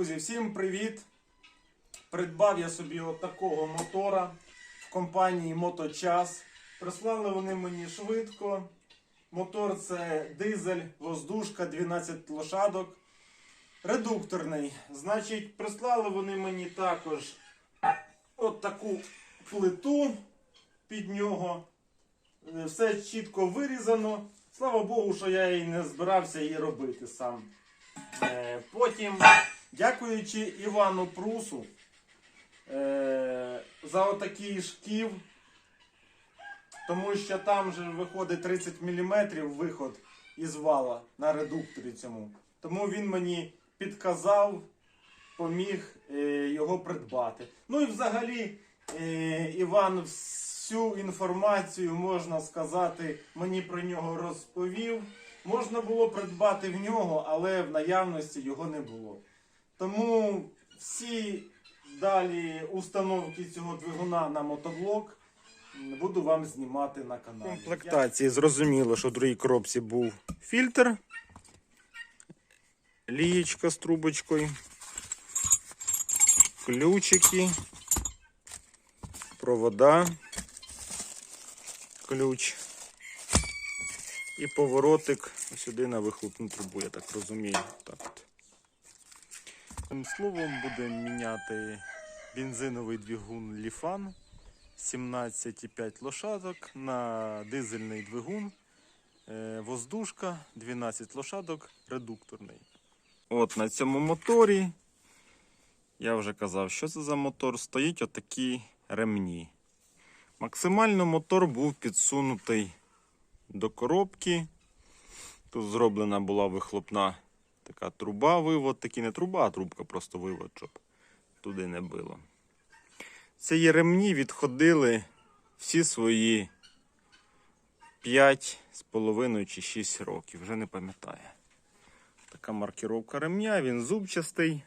Друзі, всім привіт! Придбав я собі от такого мотора в компанії Моточас. Прислали вони мені швидко. Мотор це дизель, воздушка, 12 лошадок. Редукторний. Значить, прислали вони мені також от таку плиту під нього. Е, Все чітко вирізано. Слава Богу, що я і не збирався її робити сам. Е, Потім, дякуючи Івану Прусу е, за отакий шків, тому що там же виходить 30 мм виход із вала на редукторі цьому. Тому він мені підказав, поміг е, його придбати. Ну і взагалі, е, Іван всю інформацію, можна сказати, мені про нього розповів. Можна було придбати в нього, але в наявності його не було. Тому всі далі установки цього двигуна на мотоблок буду вам знімати на каналі. В комплектації зрозуміло, що в другій коробці був фільтр, лієчка з трубочкою, ключики, провода, ключ. І поворотик сюди на вихлопну трубу, я так розумію. Так от. Тим словом, будемо міняти бензиновий двигун Ліфан 17,5 лошадок на дизельний двигун. е, Воздушка 12 лошадок, редукторний. От на цьому моторі, я вже казав, що це за мотор, стоїть отакі ремні. Максимально мотор був підсунутий до коробки. Тут зроблена була вихлопна така труба, вивод, такий не труба, а трубка просто вивод, щоб туди не било. Ці ремні відходили всі свої 5 з половиною чи 6 років, вже не пам'ятаю. Така маркіровка ремня, він зубчастий,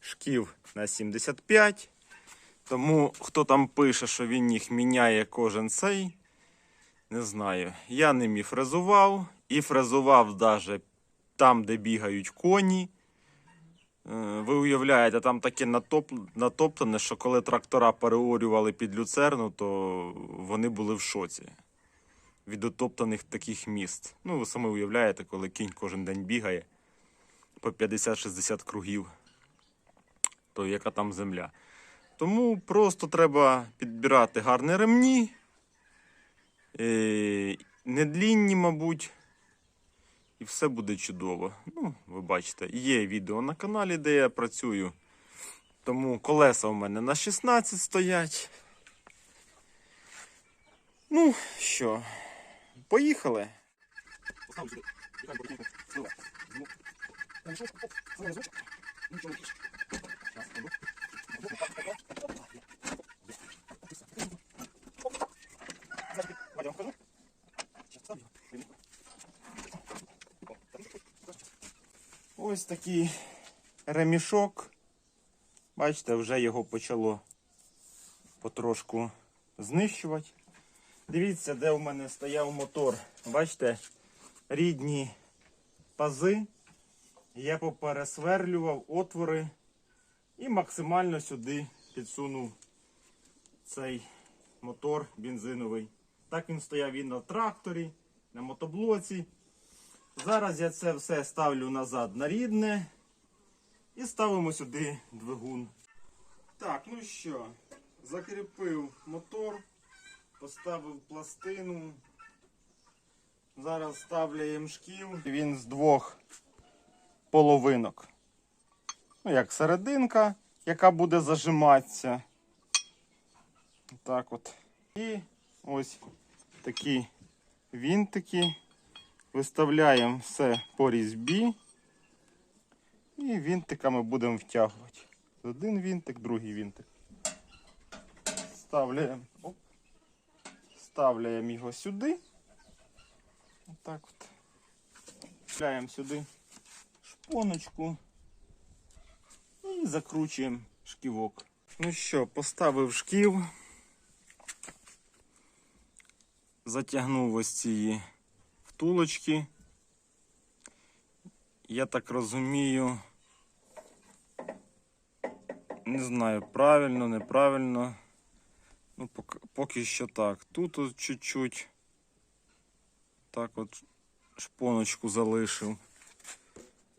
шків на 75. Тому хто там пише, що він їх міняє кожен цей, не знаю. Я ними фрезував і фрезував навіть там, де бігають коні. Е, Ви уявляєте, там таке натоп... натоптане, що коли трактора переорювали під люцерну, то вони були в шоці від отоптаних таких міст. Ну, ви самі уявляєте, коли кінь кожен день бігає по 50-60 кругів, то яка там земля. Тому просто треба підбирати гарні ремні. Е, недлінні, мабуть. І все буде чудово. Ну, ви бачите, є відео на каналі, де я працюю. Тому колеса у мене на 16 стоять. Ну, що, поїхали. Ось такий ремішок. Бачите, вже його почало потрошку знищувати. Дивіться, де у мене стояв мотор. Бачите, рідні пази. Я попересверлював отвори і максимально сюди підсунув цей мотор бензиновий. Так він стояв і на тракторі, на мотоблоці. Зараз я це все ставлю назад на рідне і ставимо сюди двигун. Так, ну що, закріпив мотор, поставив пластину. Зараз ставляємо шків. Він з двох половинок. Ну, як серединка, яка буде зажиматися. Так от. І ось такі вінтики. Виставляємо все по різьбі. І вінтиками будемо втягувати. Один вінтик, другий вінтик. Ставляємо. Оп. Ставляємо його сюди. Отак от. Вставляємо сюди шпоночку і закручуємо шківок. Ну що, поставив шків. Затягнув ось ці втулочки. Я так розумію, Не знаю, правильно, неправильно. Ну, поки, поки що так. Тут от чуть-чуть. Так от шпоночку залишив.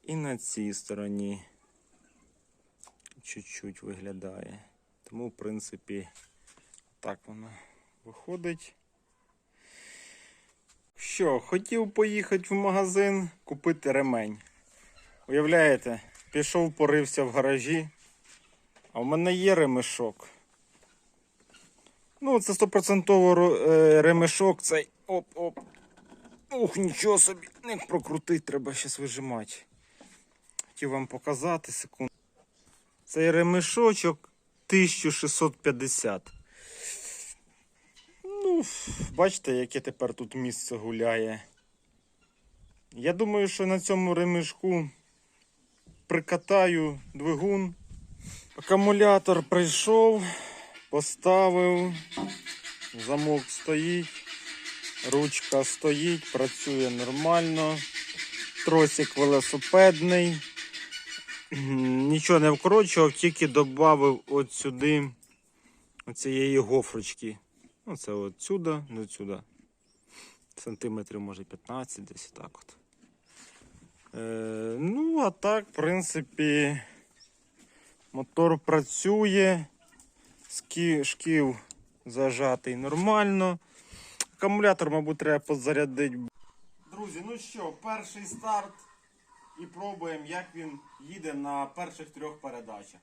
І на цій стороні чуть-чуть виглядає. Тому, в принципі, так воно виходить. Що, хотів поїхати в магазин купити ремень. Уявляєте, пішов, порився в гаражі, а в мене є ремешок. Ну, це стопроцентово ро- е, ремешок цей. Оп-оп. Ух, нічого собі, не прокрутить, треба щось вижимати. Хотів вам показати секунду. Цей ремешочок 1650. Ну, бачите, яке тепер тут місце гуляє. Я думаю, що на цьому ремешку прикатаю двигун. Акумулятор прийшов, поставив, замок стоїть, ручка стоїть, працює нормально. Тросик велосипедний. Нічого не вкорочував, тільки додав от сюди оцієї гофрочки. Оце от сюди, до сюди. Сантиметрів, може 15, десь так от. Е, ну, а так, в принципі, мотор працює, шків зажатий нормально. Акумулятор, мабуть, треба позарядити. Друзі, ну що, перший старт і пробуємо, як він їде на перших трьох передачах.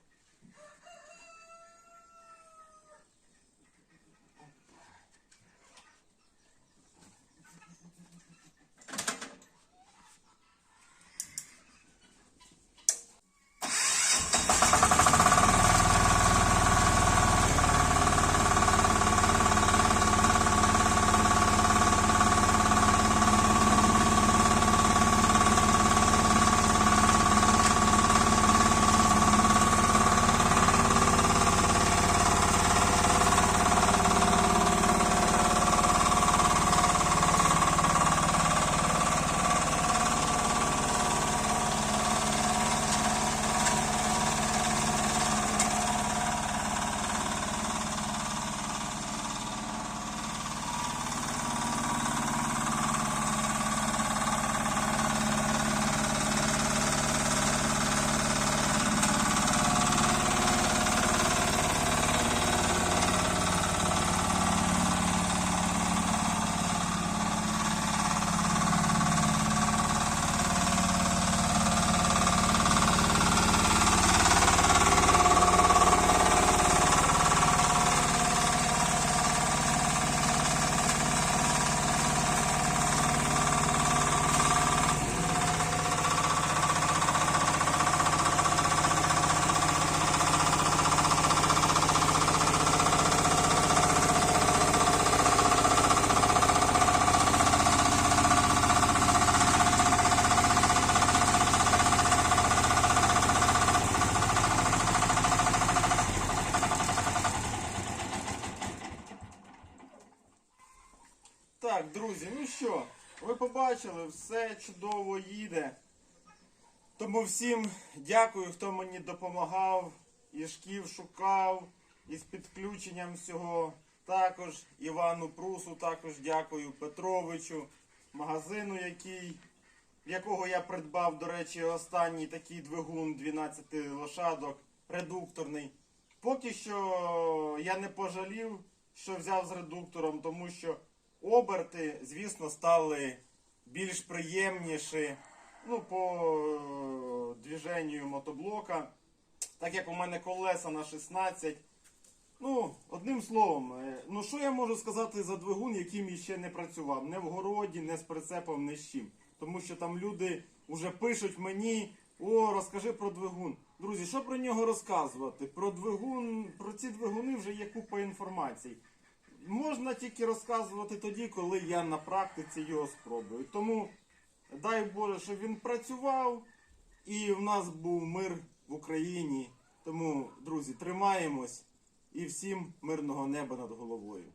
Так, друзі, ну що, ви побачили, все чудово їде. Тому всім дякую, хто мені допомагав, і шків шукав, і з підключенням всього. Також Івану Прусу, також дякую Петровичу, магазину, який, якого я придбав, до речі, останній такий двигун 12 лошадок, редукторний. Поки що я не пожалів, що взяв з редуктором, тому що оберти, звісно, стали більш приємніші ну, по е, движенню мотоблока. Так як у мене колеса на 16. Ну, одним словом, е, ну що я можу сказати за двигун, яким я ще не працював? Не в городі, не з прицепом, не з чим. Тому що там люди вже пишуть мені, о, розкажи про двигун. Друзі, що про нього розказувати? Про двигун, про ці двигуни вже є купа інформації. Можна тільки розказувати тоді, коли я на практиці його спробую. Тому дай Боже, щоб він працював і в нас був мир в Україні. Тому, друзі, тримаємось і всім мирного неба над головою.